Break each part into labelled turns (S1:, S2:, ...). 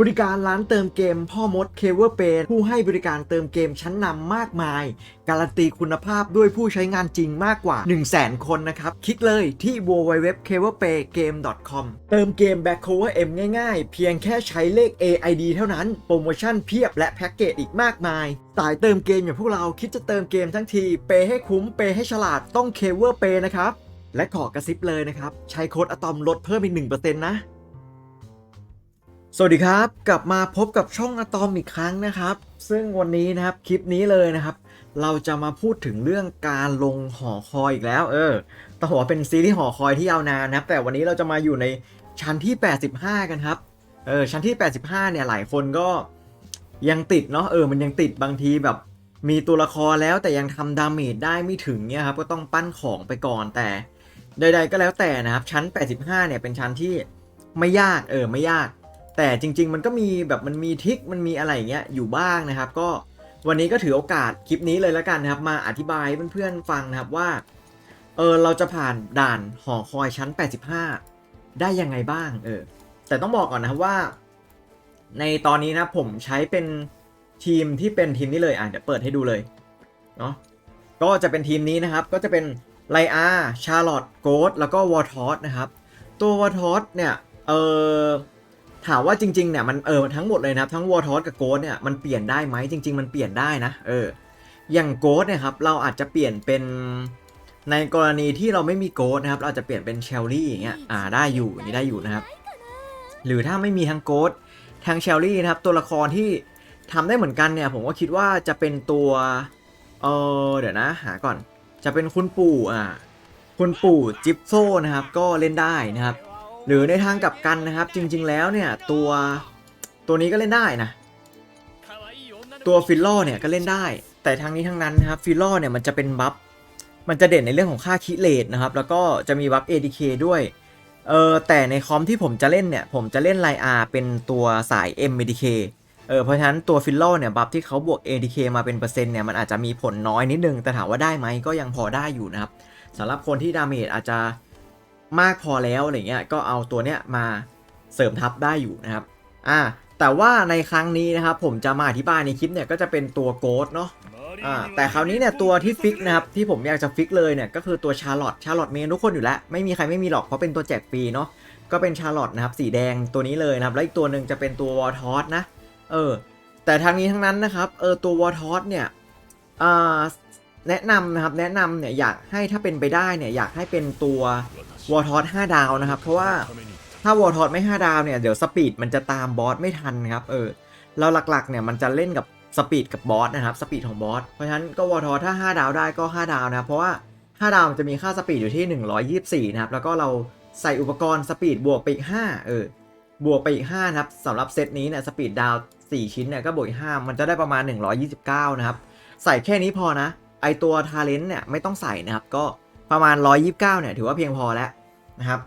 S1: บริการร้านเติมเกมพ่อมดเคเวอร์เปผู้ให้บริการเติมเกมชั้นนำมากมาย การันตีคุณภาพด้วยผู้ใช้งานจริงมากกว่า 1 0 0 0 0แคนนะครับ คลิกเลยที่ www.keverpaygame.com เติมเกม Back Cover M ง่ายๆ เพียงแค่ใช้เลข AID เท่านั้น โปรโมชั่นเพียบและแพ็กเกจอีกมากมายสายเติมเกมอย่างพวกเราคิดจะเติมเกมทั้งที เปย์ให้คุ้มเปย์ให้ฉลาดต้อง k e v e r Pay นะครับและขอกระซิบเลยนะครับใช้โค้ดอะตอมลดเพิ่มอีก1%นะ สวัสดีครับ กลับมาพบกับช่องอะตอมอีกครั้งนะครับ ซึ่งวันนี้นะครับคลิปนี้เลยนะครับ เราจะมาพูดถึงเรื่องการลงหอคอยอีกแล้ว เออต้องบอกว่าเป็นซีรีส์หอคอยที่ยาวนานนะครับ แต่วันนี้เราจะมาอยู่ในชั้นที่ 85 กันครับเออชั้นที่ 85 เนี่ยหลายคนก็ยังติดเนาะเออมันยังติดบางทีแบบ มีตัวละครแล้วแต่ยังทำดาเมจได้ไม่ถึงเนี่ยครับก็ต้องปั้นของไปก่อนแต่ใด ๆ ก็แล้วแต่นะครับชั้น 85 เนี่ยเป็นชั้นที่ไม่ยากเออไม่ยาก แต่จริง ๆ มันก็มีแบบมันมีทิกมันมีอะไรอย่างเงี้ยอยู่บ้างนะครับ ก็วันนี้ก็ถือโอกาสคลิปนี้เลยแล้วกันนะครับ มาอธิบายเพื่อนๆฟังนะครับว่าเออเราจะผ่านด่านหอคอยชั้น 85 ได้ยังไงบ้างเออแต่ต้องบอกก่อนนะครับว่า ในตอนนี้นะผมใช้เป็นทีมที่เป็นทีมนี้เลยอะเดี๋ยวเปิดให้ดูเลยเนาะก็จะเป็นทีมนี้นะครับ ก็จะเป็นไลอาชาร์ลอตโกดแล้วก็วอร์ทอสนะครับ ตัววอร์ทอสเนี่ยเออ ถามว่าจริงๆเนี่ยมันเออทั้งหมดเลยนะครับทั้งวอร์ทอสกับโกดเนี่ยมันเปลี่ยนได้ไหมจริง ๆ มันเปลี่ยนได้นะเอออย่างโกดเนี่ยครับเราอาจจะเปลี่ยนเป็นในกรณีที่เราไม่มีโกดนะครับเราจะเปลี่ยนเป็นเชลลี่อย่างเงี้ยอ่าได้อยู่อย่างนี้ได้อยู่นะครับ หรือถ้าไม่มีทั้งโกดทั้งเชลลี่นะครับตัวละครที่ทำได้เหมือนกันเนี่ยผมก็คิดว่าจะเป็นตัวเออเดี๋ยวนะหาก่อน จะเป็นคุณปู่อ่าคุณปู่จิปโซนะครับก็เล่นได้นะครับ หรือในทางกลับกันนะครับ จริง ๆ แล้วเนี่ยตัวตัวนี้ก็เล่นได้นะ ตัวฟิลลอเนี่ยก็เล่นได้ แต่ทางนี้ทั้งนั้นนะครับฟิลลอเนี่ยมันจะเป็นบัฟมันจะเด่นในเรื่องของค่าคิเลตนะครับ แล้วก็จะมีบัฟ ADK ด้วยเออแต่ในคอมที่ผมจะเล่นเนี่ย ผมจะเล่นไลอาเป็นตัวสาย M ADK เออเพราะฉะนั้นตัวฟิลโลเนี่ยบัฟที่เขาบวก ADK มาเป็นเปอร์เซ็นต์เนี่ยมันอาจจะมีผลน้อยนิดนึง แต่ถามว่าได้ไหมก็ยังพอได้อยู่นะครับสำหรับคนที่ดาเมจอาจจะ มากพอแล้วอะไรเงี้ยก็เอาตัวเนี้ยมาเสริมทับได้อยู่นะครับอ่าแต่ว่าในครั้งนี้นะครับผมจะมาอธิบายในคลิปเนี่ยก็จะเป็นตัวโกดเนาะอ่าแต่คราวนี้เนี่ยตัวที่ฟิกนะครับที่ผมอยากจะฟิกเลยเนี่ยก็คือตัวชาร์ลอตชาร์ลอตเมนทุกคนอยู่แล้ว ไม่มีใครไม่มีหรอกเพราะเป็นตัวแจกฟรีเนาะก็เป็นชาร์ลอตนะครับสีแดงตัวนี้เลยนะครับแล้วอีกตัวหนึ่งจะเป็นตัววอร์ทอสนะเออแต่ทางนี้ทั้งนั้นนะครับเออตัววอร์ทอสเนี่ยอ่าแนะนำนะครับแนะนำเนี่ยอยากให้ถ้าเป็นไปได้เนี่ยอยากให้เป็นตัว วอร์ทอส5ดาวนะครับ เพราะว่าถ้าวอร์ทอสไม่5ดาวเนี่ย เดี๋ยวสปีดมันจะตามบอสไม่ทันครับ เออ เราหลักๆเนี่ยมันจะเล่นกับสปีดกับบอสนะครับ สปีดของบอส เพราะฉะนั้นก็วอทอถ้า5ดาวได้ก็5ดาวนะครับ เพราะว่า5ดาวมันจะมีค่าสปีดอยู่ที่124นะครับ แล้วก็เราใส่อุปกรณ์สปีดบวกไปอีก5เออ บวกไปอีก5นะครับสำหรับเซตนี้เนี่ยสปีดดาว4ชิ้นเนี่ยก็บวกอีก5มันจะได้ประมาณ129นะครับ ใส่แค่นี้พอนะ ไอตัวทาเลนต์เนี่ยไม่ต้องใส่นะครับ ก็ ประมาณ 129เนี่ยถือว่าเพียงพอแล้วนะครับ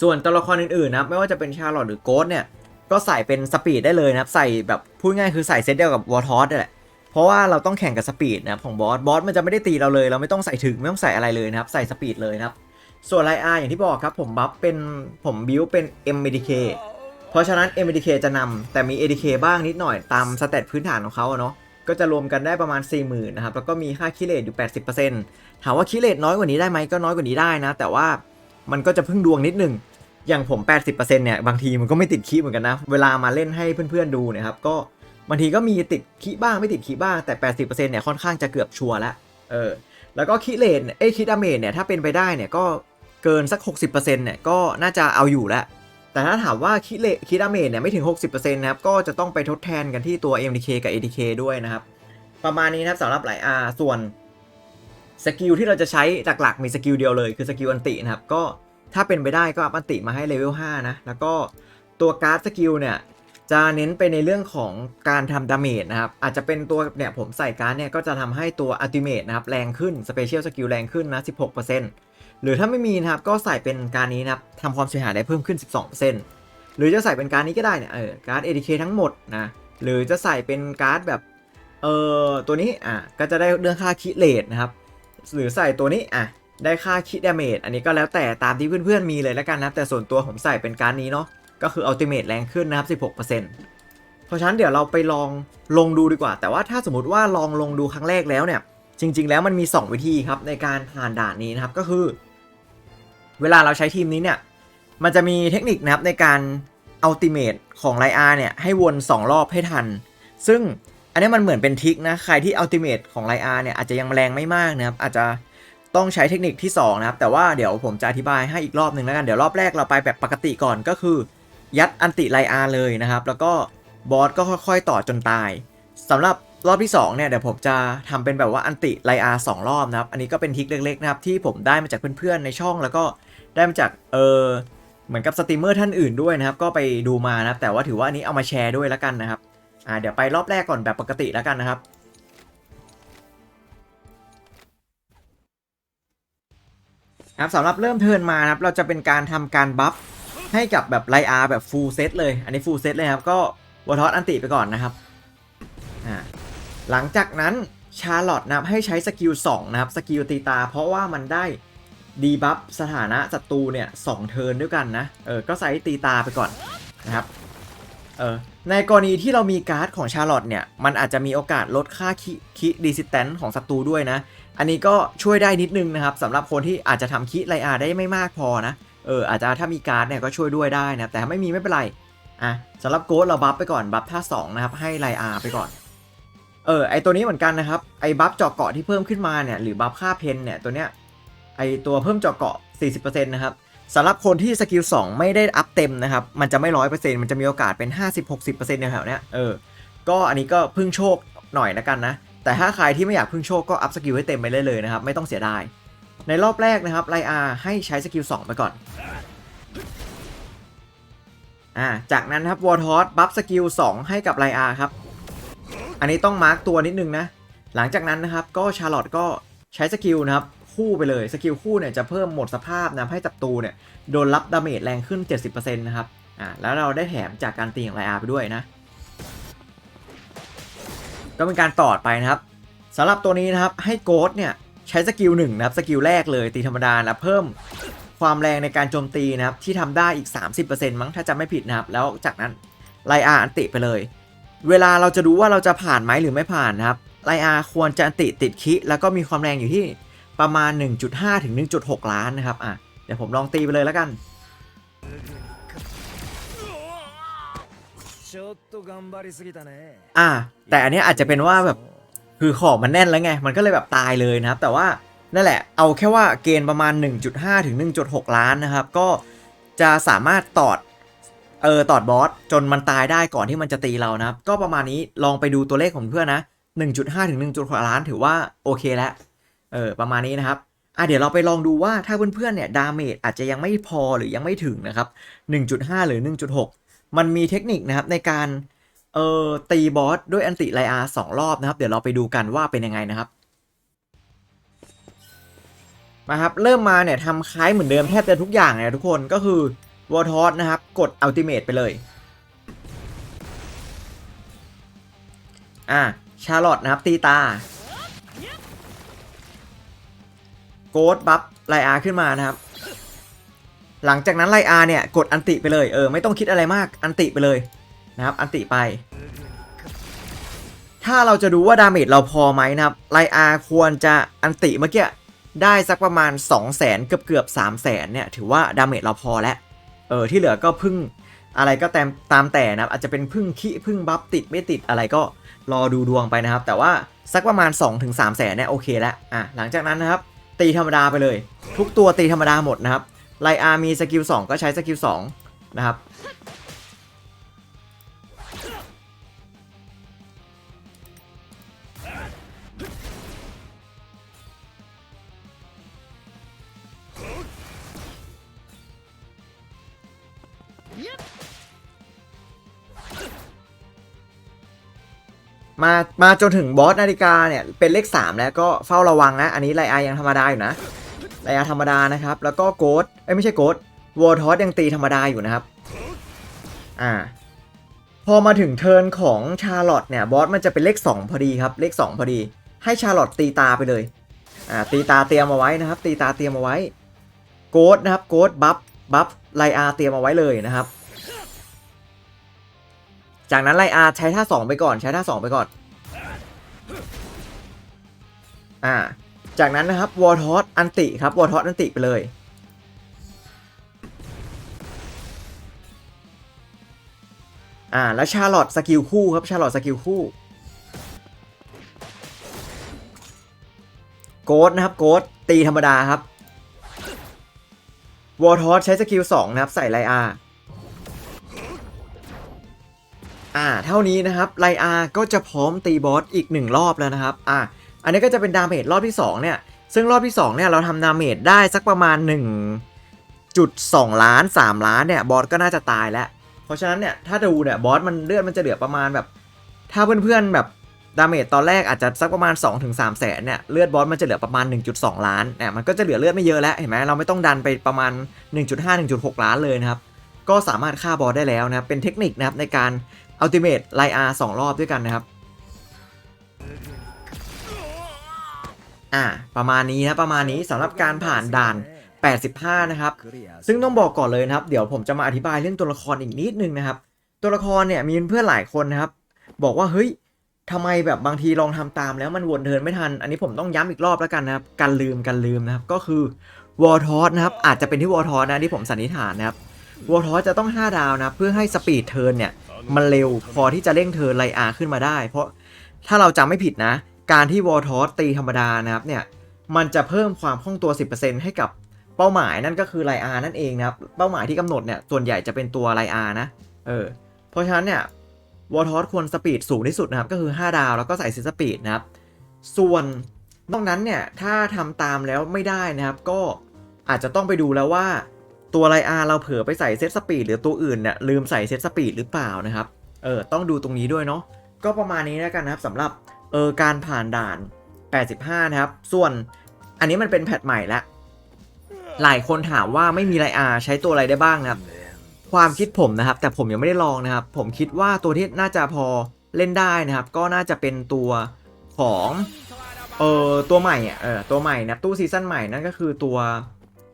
S1: ส่วนตัวละครอื่นๆนะไม่ว่าจะเป็นชาร์ลอตหรือโกสเนี่ยก็ใส่เป็นสปีดได้เลยนะครับ ใส่แบบพูดง่ายคือใส่เซตเดียวกับวอร์ทอสนี่แหละเพราะว่าเราต้องแข่งกับสปีดนะครับของบอสบอสมันจะไม่ได้ตีเราเลยเราไม่ต้องใส่ถึงไม่ต้องใส่อะไรเลยนะครับ ใส่สปีดเลยนะครับ ส่วนไลอาอย่างที่บอกครับผมบัฟเป็นผมบิวเป็น m m d k เพราะฉะนั้น m m d k จะนำแต่มี ADK บ้างนิดหน่อยตามสเตตพื้นฐานของเขาเนาะ ก็จะรวมกันได้ประมาณ 40,000นะครับ แล้วก็มีค่าคิเลตอยู่ 80%ถามว่าคิเลตน้อยกว่านี้ได้ไหมก็น้อยกว่านี้ได้นะ แต่ว่ามันก็จะพึ่งดวงนิดนึง อย่างผม 80%เนี่ย บางทีมันก็ไม่ติดคีเหมือนกันนะ เวลามาเล่นให้เพื่อนๆดูนะครับ ก็บางทีก็มีติดคีบ้างไม่ติดคีบ้าง แต่ 80%เนี่ยค่อนข้างจะเกือบชัวร์แล้วเออ แล้วก็คีเลนเอ้คีย์ดาเมจเนี่ยถ้าเป็นไปได้เนี่ยก็เกินสัก 60%เนี่ยก็น่าจะเอาอยู่แล้ว แต่ถ้าถามว่าคีย์เลคีย์ดาเมจเนี่ยไม่ถึง 60%นะครับ ก็จะต้องไปทดแทนกันที่ตัว MDK กับ ADK ด้วยนะครับ ประมาณนี้นะครับสำหรับหลายอาส่วนสกิลที่เราจะใช้หลักๆมีสกิลเดียวเลยคือสกิลอันตินะครับ ก็ถ้าเป็นไปได้ก็อัพอันติมาให้เลเวล5นะ แล้วก็ตัวการ์ดสกิลเนี่ยจะเน้นไปในเรื่องของการทำดาเมจนะครับ อาจจะเป็นตัวเนี่ยผมใส่การ์ดเนี่ยก็จะทำให้ตัวอัติเมตนะครับแรงขึ้นสเปเชียลสกิลแรงขึ้นนะ 16% หรือถ้าไม่มีนะครับก็ใส่เป็นการนี้นะครับทำความเสียหายได้เพิ่มขึ้น 12%หรือจะใส่เป็นการนี้ก็ได้เนี่ยเออการ์ด ADK ทั้งหมดนะหรือจะใส่เป็นการ์ดแบบเออตัวนี้อะก็จะได้เรื่องค่าคิเลตนะครับหรือใส่ตัวนี้อะได้ค่าคิดดาเมจอันนี้ก็แล้วแต่ตามที่เพื่อนๆมีเลยแล้วกันนะแต่ส่วนตัวผมใส่เป็นการดนี้เนาะก็คืออัลติเมทแรงขึ้นนะครับ 16%เพราะฉะนั้นเดี๋ยวเราไปลองลงดูดีกว่า แต่ว่าถ้าสมมติว่าลองลงดูครั้งแรกแล้วเนี่ย จริง ๆ แล้วมันมี 2 วิธีครับในการผ่านด่านนี้นะครับ ก็คือ เวลาเราใช้ทีมนี้เนี่ย มันจะมีเทคนิคนะครับในการอัลติเมทของไลอาเนี่ยให้วน 2 รอบให้ทัน ซึ่งอันนี้มันเหมือนเป็นทิกนะ ใครที่อัลติเมทของไลอาเนี่ยอาจจะยังแรงไม่มากนะครับ อาจจะต้องใช้เทคนิคที่ 2 นะครับ แต่ว่าเดี๋ยวผมจะอธิบายให้อีกรอบหนึ่งแล้วกัน เดี๋ยวรอบแรกเราไปแบบปกติก่อนก็คือ ยัดอันติไลอาเลยนะครับ แล้วก็บอสก็ค่อยๆ ต่อจนตายสำหรับรอบที่2เนี่ยเดี๋ยวผมจะทำเป็นแบบว่าอันติไลอาสองรอบนะครับ อันนี้ก็เป็นทิคเล็กๆนะครับที่ผมได้มาจากเพื่อนๆในช่องแล้วก็ ได้มาจากเออเหมือนกับสตรีมเมอร์ท่านอื่นด้วยนะครับ ก็ไปดูมานะครับ แต่ว่าถือว่าอันนี้เอามาแชร์ด้วยแล้วกันนะครับอ่าเดี๋ยวไปรอบแรกก่อนแบบปกติแล้วกันนะครับครับสำหรับเริ่มเทินมาครับเราจะเป็นการทำการบัฟให้กับแบบไลอาแบบฟูลเซตเลย อันนี้ฟูลเซตเลยครับ ก็วอทอสอันติไปก่อนนะครับอ่าหลังจากนั้นชาร์ลอตนะครับให้ใช้สกิล2นะครับสกิลตีตา เพราะว่ามันได้ ดีบัฟสถานะศัตรูเนี่ยสองเทิร์นด้วยกันนะ เออ ก็ใส่ตีตาไปก่อนนะครับ เออ ในกรณีที่เรามีการ์ดของชาร์ลอตเนี่ย มันอาจจะมีโอกาสลดค่าคิคิดิสแตนของศัตรูด้วยนะ อันนี้ก็ช่วยได้นิดนึงนะครับสำหรับคนที่อาจจะทำคิไลอาได้ไม่มากพอนะ เออ อาจจะถ้ามีการ์ดเนี่ยก็ช่วยด้วยได้นะ แต่ไม่มีไม่เป็นไร อะสำหรับโกดเราบัฟไปก่อน บัฟท่า2นะครับ ให้ไลอาไปก่อนเออไอตัวนี้เหมือนกันนะครับไอบัฟเจาะเกาะที่เพิ่มขึ้นมาเนี่ยหรือบัฟค่าเพนเนี่ยตัวเนี้ย ไอตัวเพิ่มเจาะเกาะ 40%นะครับสำหรับคนที่สกิล2 ไม่ได้อัพเต็มนะครับ มันจะไม่ร้อยเปอร์เซ็นต์มันจะมีโอกาสเป็น 50-60%ในแถวเนี้ยเออ ก็อันนี้ก็พึ่งโชคหน่อยนะกันนะ แต่ถ้าใครที่ไม่อยากพึ่งโชคก็อัพสกิลให้เต็มไปเลยเลยนะครับ ไม่ต้องเสียดาย ในรอบแรกนะครับไลอาให้ใช้สกิล2 ไปก่อน อ่า จากนั้นครับวอร์ทอสบัฟสกิล2 ให้กับไลอาครับ อันนี้ต้องมาร์กตัวนิดนึงนะ หลังจากนั้นนะครับก็ชาร์ลอตก็ใช้สกิลนะครับ คู่ไปเลย สกิลคู่เนี่ยจะเพิ่มหมดสภาพนะให้ศัตรูเนี่ยโดนรับดาเมจแรงขึ้น 70%นะครับ อ่าแล้วเราได้แถมจากการตีของไลอาไปด้วยนะ ก็เป็นการต่อไปนะครับสำหรับตัวนี้นะครับให้โกดเนี่ยใช้สกิลหนึ่งนะครับสกิลแรกเลยตีธรรมดานะเพิ่มความแรงในการโจมตีนะครับที่ทำได้อีก 30%มั้งถ้าจำไม่ผิดนะครับ แล้วจากนั้นไลอาอันติไปเลย เวลาเราจะดูว่าเราจะผ่านไหมหรือไม่ผ่านนะครับไลอาควรจะอันติติดคิแล้วก็มีความแรงอยู่ที่ ประมาณ 1.5 ถึง 1.6 ล้านนะครับ อะ เดี๋ยวผมลองตีไปเลยแล้วกัน อะ แต่อันนี้อาจจะเป็นว่าแบบ คือของมันแน่นแล้วไง มันก็เลยแบบตายเลยนะครับ แต่ว่านั่นแหละ เอาแค่ว่าเกณฑ์ประมาณ 1.5 ถึง 1.6 ล้านนะครับ ก็จะสามารถตอดเออตอดบอสจนมันตายได้ก่อนที่มันจะตีเรานะครับ ก็ประมาณนี้ลองไปดูตัวเลขของเพื่อนนะ 1.5 ถึง 1.6 ล้านถือว่าโอเคแล้ว เออประมาณนี้นะครับอะเดี๋ยวเราไปลองดูว่าถ้าเพื่อนๆเนี่ยดาเมจอาจจะยังไม่พอหรือยังไม่ถึงนะครับ 1.5 หรือ 1.6 มันมีเทคนิคนะครับในการเอ่อตีบอสด้วยอันติไลอาสองรอบนะครับ เดี๋ยวเราไปดูกันว่าเป็นยังไงนะครับมาครับเริ่มมาเนี่ยทำคล้ายเหมือนเดิมแทบจะทุกอย่างเลยทุกคนก็คือวอทอสนะครับ กดอัลติเม e ไปเลยอะชาร์ลอตนะครับตีตา โกดบัฟไลอาขึ้นมานะครับ หลังจากนั้นไลอาเนี่ยกดอันติไปเลยเออไม่ต้องคิดอะไรมากอันติไปเลยนะครับอันติไป ถ้าเราจะดูว่าดาเมจเราพอไหมนะครับไลอาควรจะอันติเมื่อกี้ได้สักประมาณ 2 0 0 0 0 0เกือบเกือบ3 0 0 0 0 0เนี่ยถือว่าดาเมจเราพอแล้วเออที่เหลือก็พึ่งอะไรก็ตามตามแต่นะครับอาจจะเป็นพึ่งขี้พึ่งบัฟติดไม่ติดอะไรก็รอดูดวงไปนะครับ แต่ว่าสักประมาณ 2-3ถึง3แสนเนี่ยโอเคแล้วอะหลังจากนั้นนะครับ ตีธรรมดาไปเลย ทุกตัวตีธรรมดาหมดนะครับไลอามีสกิล2ก็ใช้สกิล2นะครับ มามาจนถึงบอสนาฬิกาเนี่ยเป็นเลข 3 แล้วก็เฝ้าระวังนะ อันนี้ไลอายังธรรมดาอยู่นะไลอาธรรมดานะครับ แล้วก็โกดเอ้ยไม่ใช่โกดวอร์ทอสยังตีธรรมดาอยู่นะครับอ่าพอมาถึงเทิร์นของชาร์ลอตเนี่ยบอสมันจะเป็นเลข 2 พอดีครับ เลข 2 พอดี ให้ชาร์ลอตตีตาไปเลยอ่าตีตาเตรียมเอาไว้นะครับ ตีตาเตรียมเอาไว้โกดนะครับโกดบัฟบัฟไลอาเตรียมเอาไว้เลยนะครับ จากนั้นไลอาใช้ท่าสองไปก่อนใช้ท่าสองไปก่อน อ่า จากนั้นนะครับวอร์ทอสอันติครับวอร์ทอสอันติไปเลยอ่าแล้วชาร์ลอตสกิลคู่ครับชาร์ลอตสกิลคู่โกดนะครับโกดตีธรรมดาครับวอร์ทอสใช้สกิล2นะครับใส่ไลอาอ่าเท่านี้นะครับไลอาก็จะพร้อมตีบอสอีก1รอบแล้วนะครับอ่า อันนี้ก็จะเป็นดาเมจรอบที่ 2 เนี่ย ซึ่งรอบที่ 2 เนี่ย เราทำดาเมจได้สักประมาณ 1.2 ล้าน 3 ล้านเนี่ย บอสก็น่าจะตายแล้ว เพราะฉะนั้นเนี่ย ถ้าดูเนี่ย บอสมันเลือดมันจะเหลือประมาณแบบ ถ้าเพื่อนๆแบบดาเมจตอนแรกอาจจะสักประมาณ 2-3แสนเนี่ย เลือดบอสมันจะเหลือประมาณ 1.2 ล้านเนี่ยมันก็จะเหลือเลือดไม่เยอะแล้วเห็นไหมเราไม่ต้องดันไปประมาณ 1.5-1.6 ล้านเลยนะครับก็สามารถฆ่าบอสได้แล้วนะครับเป็นเทคนิคนะครับในการอัลติเมทไลอาร์สองรอบด้วยกันนะครับ่าประมาณนี้นะประมาณนี้สำหรับการผ่านด่าน 85 นะครับ ซึ่งต้องบอกก่อนเลยนะครับ เดี๋ยวผมจะมาอธิบายเรื่องตัวละครอีกนิดนึงนะครับ ตัวละครเนี่ยมีเพื่อนหลายคนนะครับ บอกว่าเฮ้ยทำไมแบบบางทีลองทำตามแล้วมันวนเทินไม่ทัน อันนี้ผมต้องย้ำอีกรอบแล้วกันนะครับการลืมกันลืมนะครับ ก็คือวอลทอสนะครับอาจจะเป็นที่วอลทอสนะที่ผมสันนิษฐานนะครับวอลทอสจะต้อง 5 ดาวนะเพื่อให้สปีดเทินเนี่ยมันเร็วพอที่จะเร่งเทินไลอาขึ้นมาได้ เพราะถ้าเราจำไม่ผิดนะ การที่วอร์ทอสตีธรรมดานะครับเนี่ยมันจะเพิ่มความคล่องตัว 10%ให้กับเป้าหมายนั่นก็คือไลอานั่นเองนะครับเป้าหมายที่กำหนดเนี่ยส่วนใหญ่จะเป็นตัวไลอานะเออเพราะฉะนั้นเนี่ยวอลทอสควรสปีดสูงที่สุดนะครับก็คือ 5 ดาวแล้วก็ใส่ซิสปีดนะครับส่วนนอกนั้นเนี่ยถ้าทำตามแล้วไม่ได้นะครับ ก็อาจจะต้องไปดูแล้วว่าตัวไลอาเราเผลอไปใส่เซตสปีดหรือตัวอื่นเนี่ยลืมใส่เซตสปีดหรือเปล่านะครับเออต้องดูตรงนี้ด้วยเนาะก็ประมาณนี้แล้วกันนะครับสำหรับ เออการผ่านด่าน 85 นะครับ ส่วนอันนี้มันเป็นแพทใหม่แล้วหลายคนถามว่าไม่มีไลอาใช้ตัวอะไรได้บ้างนะครับ ความคิดผมนะครับ แต่ผมยังไม่ได้ลองนะครับ ผมคิดว่าตัวที่น่าจะพอเล่นได้นะครับ ก็น่าจะเป็นตัวของเออตัวใหม่อะเออตัวใหม่นะตู้ซีซั่นใหม่นั่นก็คือตัว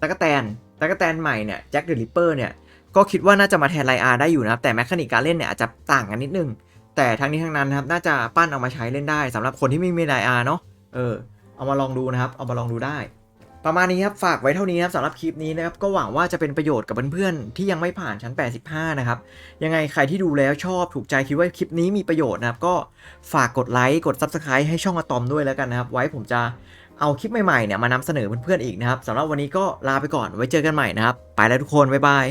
S1: ตะกแตนตะกแตนใหม่เนี่ยแจ็คเดอะริปเปอร์เนี่ยก็คิดว่าน่าจะมาแทนไลอาได้อยู่นะครับ แต่แมคานิกการเล่นเนี่ยอาจจะต่างกันนิดนึง แต่ทั้งนี้ทั้งนั้นนะครับน่าจะปั้นเอามาใช้เล่นได้สำหรับคนที่ไม่มีไลอาร์เนาะเออเอามาลองดูนะครับ เอามาลองดูได้ ประมาณนี้ครับฝากไว้เท่านี้ครับสำหรับคลิปนี้นะครับก็หวังว่าจะเป็นประโยชน์กับเพื่อนๆที่ยังไม่ผ่านชั้น 85 นะครับยังไงใครที่ดูแล้วชอบถูกใจคิดว่าคลิปนี้มีประโยชน์นะครับก็ฝากกดไลค์กด Subscribe ให้ช่องอะตอมด้วยแล้วกันนะครับไว้ผมจะเอาคลิปใหม่ๆเนี่ยมานำเสนอเพื่อนๆอีกนะครับสำหรับวันนี้ก็ลาไปก่อนไว้เจอกันใหม่นะครับไปแล้วทุกคนบ๊ายบาย